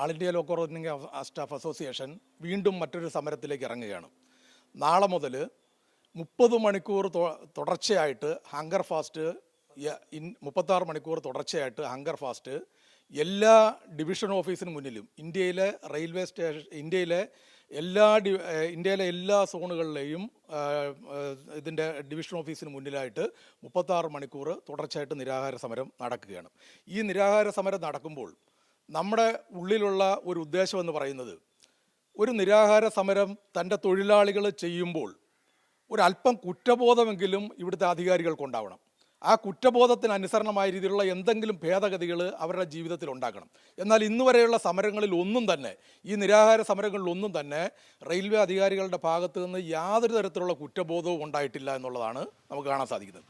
All India loco running staff association വീണ്ടും മറ്റൊരു സമരത്തിലേക്ക് ഇറങ്ങുകയാണ്. നാളെ മുതൽ മുപ്പത് മണിക്കൂർ തുടർച്ചയായിട്ട് ഹങ്കർ ഫാസ്റ്റ് മുപ്പത്താറ് മണിക്കൂർ തുടർച്ചയായിട്ട് ഹങ്കർ ഫാസ്റ്റ് എല്ലാ ഡിവിഷൻ ഓഫീസിന് മുന്നിലും ഇന്ത്യയിലെ റെയിൽവേ സ്റ്റേഷൻ ഇന്ത്യയിലെ എല്ലാ ഡി ഇന്ത്യയിലെ എല്ലാ സോണുകളിലെയും ഇതിന്റെ ഡിവിഷൻ ഓഫീസിന് മുന്നിലായിട്ട് മുപ്പത്താറ് മണിക്കൂർ തുടർച്ചയായിട്ട് നിരാഹാര സമരം നടക്കുകയാണ്. ഈ നിരാഹാര സമരം നടക്കുമ്പോൾ നമ്മുടെ ഉള്ളിലുള്ള ഒരു ഉദ്ദേശം എന്ന് പറയുന്നത് ഒരു നിരാഹാര സമരം തന്റെ തൊഴിലാളികൾ ചെയ്യുമ്പോൾ ഒരല്പം കുറ്റബോധമെങ്കിലും ഇവിടുത്തെ അധികാരികൾക്കുണ്ടാവണം ആ കുറ്റബോധത്തിന് അനുസരണമായ രീതിയിലുള്ള എന്തെങ്കിലും ഭേദഗതികൾ അവരുടെ ജീവിതത്തിൽ ഉണ്ടാക്കണം. എന്നാൽ ഇന്ന് വരെയുള്ള സമരങ്ങളിൽ ഒന്നും തന്നെ ഈ നിരാഹാര സമരങ്ങളിൽ ഒന്നും തന്നെ റെയിൽവേ അധികാരികളുടെ ഭാഗത്ത് നിന്ന് യാതൊരു തരത്തിലുള്ള കുറ്റബോധവും ഉണ്ടായിട്ടില്ല എന്നുള്ളതാണ് നമുക്ക് കാണാൻ സാധിക്കുന്നത്.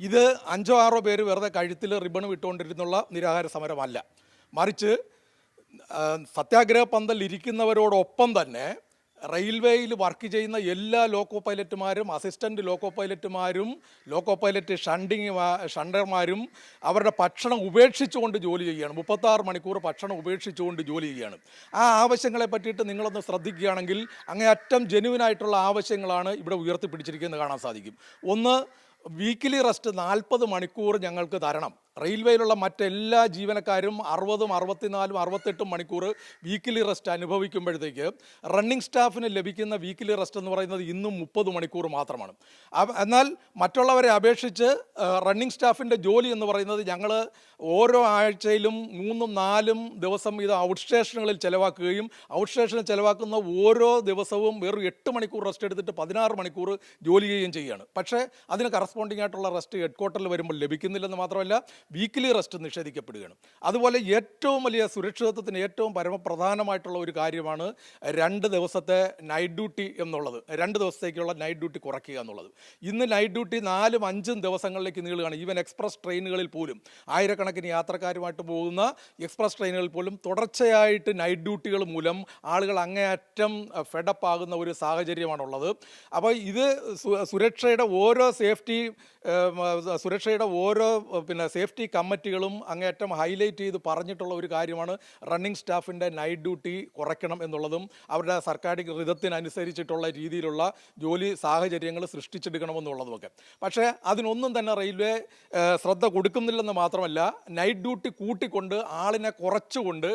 ഇത് അഞ്ചോ ആറോ പേര് വെറുതെ കഴുത്തിൽ റിബൺ വിട്ടുകൊണ്ടിരുന്നുള്ള നിരാഹാര സമരമല്ല. മറിച്ച് സത്യാഗ്രഹ പന്തൽ ഇരിക്കുന്നവരോടൊപ്പം തന്നെ റെയിൽവേയിൽ വർക്ക് ചെയ്യുന്ന എല്ലാ ലോക്കോ പൈലറ്റുമാരും അസിസ്റ്റന്റ് ലോക്കോ പൈലറ്റുമാരും ലോക്കോ പൈലറ്റ് ഷണ്ടിങ് ഷണ്ടർമാരും അവരുടെ ഭക്ഷണം ഉപേക്ഷിച്ചുകൊണ്ട് ജോലി ചെയ്യുകയാണ്. മുപ്പത്താറ് മണിക്കൂർ ഭക്ഷണം ഉപേക്ഷിച്ചുകൊണ്ട് ജോലി ചെയ്യുകയാണ്. ആ ആവശ്യങ്ങളെ പറ്റിയിട്ട് നിങ്ങളൊന്ന് ശ്രദ്ധിക്കുകയാണെങ്കിൽ അങ്ങേയറ്റം ജെനുവിനായിട്ടുള്ള ആവശ്യങ്ങളാണ് ഇവിടെ ഉയർത്തിപ്പിടിച്ചിരിക്കുന്നത് കാണാൻ സാധിക്കും. ഒന്ന് വീക്കിലി റെസ്റ്റ് നാൽപ്പത് മണിക്കൂർ ഞങ്ങൾക്ക് തരണം. റെയിൽവേയിലുള്ള മറ്റെല്ലാ ജീവനക്കാരും അറുപതും അറുപത്തിനാലും അറുപത്തെട്ടും മണിക്കൂർ വീക്കിലി റെസ്റ്റ് അനുഭവിക്കുമ്പോഴത്തേക്ക് റണ്ണിംഗ് സ്റ്റാഫിന് ലഭിക്കുന്ന വീക്കിലി റെസ്റ്റ് എന്ന് പറയുന്നത് ഇന്നും മുപ്പത് മണിക്കൂർ മാത്രമാണ്. എന്നാൽ മറ്റുള്ളവരെ അപേക്ഷിച്ച് റണ്ണിംഗ് സ്റ്റാഫിന്റെ ജോലി എന്ന് പറയുന്നത് ഞങ്ങൾ ഓരോ ആഴ്ചയിലും മൂന്നും നാലും ദിവസം ഇത് ഔട്ട് സ്റ്റേഷനുകളിൽ ചിലവാക്കുകയും ഔട്ട് സ്റ്റേഷനിൽ ചിലവാക്കുന്ന ഓരോ ദിവസവും വെറും എട്ട് മണിക്കൂർ റെസ്റ്റ് എടുത്തിട്ട് പതിനാറ് മണിക്കൂർ ജോലി ചെയ്യുകയും ചെയ്യുകയാണ്. പക്ഷേ അതിന് കറസ്പോണ്ടിങ് ആയിട്ടുള്ള റെസ്റ്റ് ഹെഡ് ക്വാർട്ടറിൽ വരുമ്പോൾ ലഭിക്കുന്നില്ലെന്ന് മാത്രമല്ല വീക്കിലി റെസ്റ്റ് നിഷേധിക്കപ്പെടുകയാണ്. അതുപോലെ ഏറ്റവും വലിയ സുരക്ഷിതത്വത്തിന് ഏറ്റവും പരമപ്രധാനമായിട്ടുള്ള ഒരു കാര്യമാണ് രണ്ട് ദിവസത്തെ നൈറ്റ് ഡ്യൂട്ടി എന്നുള്ളത്. രണ്ട് ദിവസത്തേക്കുള്ള നൈറ്റ് ഡ്യൂട്ടി കുറയ്ക്കുക എന്നുള്ളത്. ഇന്ന് നൈറ്റ് ഡ്യൂട്ടി നാലും അഞ്ചും ദിവസങ്ങളിലേക്ക് നീളുകയാണ്. ഈവൻ എക്സ്പ്രസ് ട്രെയിനുകളിൽ പോലും ആയിരക്കണക്കിന് യാത്രക്കാരുമായിട്ട് പോകുന്ന എക്സ്പ്രസ് ട്രെയിനുകളിൽ പോലും തുടർച്ചയായിട്ട് നൈറ്റ് ഡ്യൂട്ടികൾ മൂലം ആളുകൾ അങ്ങേയറ്റം ഫെഡപ്പ് ആകുന്ന ഒരു സാഹചര്യമാണുള്ളത്. അപ്പോൾ ഇത് സുരക്ഷയുടെ ഓരോ സേഫ്റ്റി സുരക്ഷയുടെ ഓരോ പിന്നെ സേഫ്റ്റി കമ്മിറ്റികളും അങ്ങേറ്റം ഹൈലൈറ്റ് ചെയ്ത് പറഞ്ഞിട്ടുള്ള ഒരു കാര്യമാണ് റണ്ണിങ് സ്റ്റാഫിന്റെ നൈറ്റ് ഡ്യൂട്ടി കുറയ്ക്കണം എന്നുള്ളതും അവരുടെ സർക്കാരിക് ഋതത്തിനനുസരിച്ചിട്ടുള്ള രീതിയിലുള്ള ജോലി സാഹചര്യങ്ങൾ സൃഷ്ടിച്ചെടുക്കണമെന്നുള്ളതുമൊക്കെ. പക്ഷേ അതിനൊന്നും തന്നെ റെയിൽവേ ശ്രദ്ധ കൊടുക്കുന്നില്ലെന്ന് മാത്രമല്ല നൈറ്റ് ഡ്യൂട്ടി കൂട്ടിക്കൊണ്ട് ആളിനെ കുറച്ചുകൊണ്ട്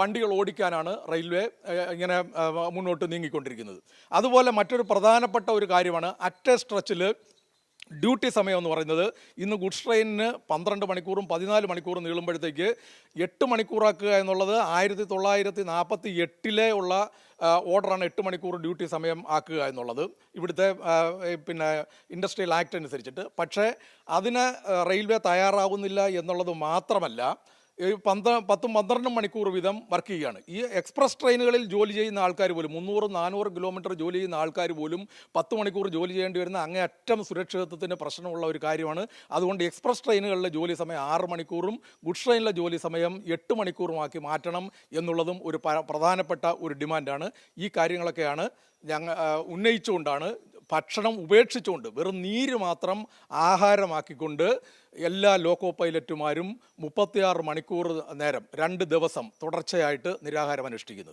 വണ്ടികൾ ഓടിക്കാനാണ് റെയിൽവേ ഇങ്ങനെ മുന്നോട്ട് നീങ്ങിക്കൊണ്ടിരിക്കുന്നത്. അതുപോലെ മറ്റൊരു പ്രധാനപ്പെട്ട ഒരു കാര്യമാണ് അറ്റ സ്ട്രെച്ചിൽ ഡ്യൂട്ടി സമയം എന്ന് പറയുന്നത് ഇന്ന് ഗുഡ്സ് ട്രെയിനിന് പന്ത്രണ്ട് മണിക്കൂറും പതിനാല് മണിക്കൂറും നീളുമ്പോഴത്തേക്ക് എട്ട് മണിക്കൂറാക്കുക എന്നുള്ളത് ആയിരത്തി തൊള്ളായിരത്തി നാൽപ്പത്തി എട്ടിലെ ഉള്ള ഓർഡറാണ് എട്ട് മണിക്കൂർ ഡ്യൂട്ടി സമയം ആക്കുക എന്നുള്ളത്. ഇവിടുത്തെ പിന്നെ ഇൻഡസ്ട്രിയൽ ആക്ട് അനുസരിച്ചിട്ട്. പക്ഷേ അതിന് റെയിൽവേ തയ്യാറാകുന്നില്ല എന്നുള്ളത് മാത്രമല്ല പന്ത്ര പത്തും പന്ത്രണ്ടും മണിക്കൂർ വീതം വർക്ക് ചെയ്യുകയാണ്. ഈ എക്സ്പ്രസ് ട്രെയിനുകളിൽ ജോലി ചെയ്യുന്ന ആൾക്കാർ പോലും മുന്നൂറ് നാനൂറ് കിലോമീറ്റർ ജോലി ചെയ്യുന്ന ആൾക്കാർ പോലും പത്ത് മണിക്കൂർ ജോലി ചെയ്യേണ്ടി വരുന്ന അങ്ങേയറ്റം സുരക്ഷിതത്വത്തിന് പ്രശ്നമുള്ള ഒരു കാര്യമാണ്. അതുകൊണ്ട് എക്സ്പ്രസ് ട്രെയിനുകളിലെ ജോലി സമയം ആറ് മണിക്കൂറും ഗുഡ്സ് ട്രെയിനിലെ ജോലി സമയം എട്ട് മണിക്കൂറുമാക്കി മാറ്റണം എന്നുള്ളതും ഒരു പ്രധാനപ്പെട്ട ഒരു ഡിമാൻഡാണ് ഈ കാര്യങ്ങളൊക്കെയാണ് ഞങ്ങൾ ഉന്നയിച്ചുകൊണ്ടാണ് ഭക്ഷണം ഉപേക്ഷിച്ചുകൊണ്ട് വെറും നീര് മാത്രം ആഹാരമാക്കിക്കൊണ്ട് എല്ലാ ലോക്കോ പൈലറ്റുമാരും മുപ്പത്തിയാറ് മണിക്കൂർ നേരം രണ്ട് ദിവസം തുടർച്ചയായിട്ട് നിരാഹാരം അനുഷ്ഠിക്കുന്നത്